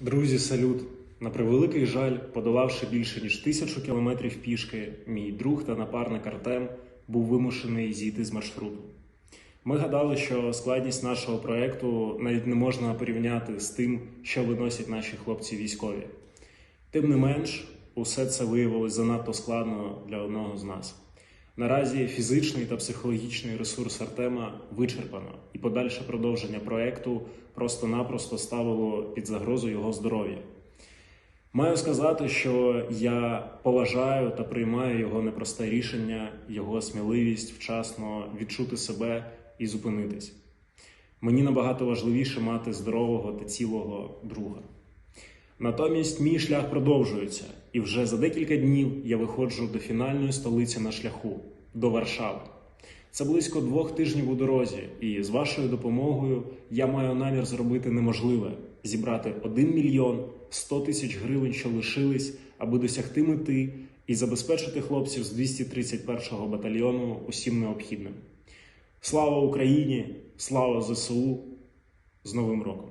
Друзі, салют! На превеликий жаль, подолавши більше ніж тисячу кілометрів пішки, мій друг та напарник Артем був вимушений зійти з маршруту. Ми гадали, що складність нашого проекту навіть не можна порівняти з тим, що виносять наші хлопці військові. Тим не менш, усе це виявилось занадто складно для одного з нас. Наразі фізичний та психологічний ресурс Артема вичерпано, і подальше продовження проекту просто-напросто ставило під загрозу його здоров'я. Маю сказати, що я поважаю та приймаю його непросте рішення, його сміливість вчасно відчути себе і зупинитись. Мені набагато важливіше мати здорового та цілого друга. Натомість мій шлях продовжується, і вже за декілька днів я виходжу до фінальної столиці на шляху до Варшави. Це близько двох тижнів у дорозі, і з вашою допомогою я маю намір зробити неможливе зібрати 1 мільйон 100 тисяч гривень, що лишились, аби досягти мети і забезпечити хлопців з 231-го батальйону усім необхідним. Слава Україні! Слава ЗСУ! З Новим роком!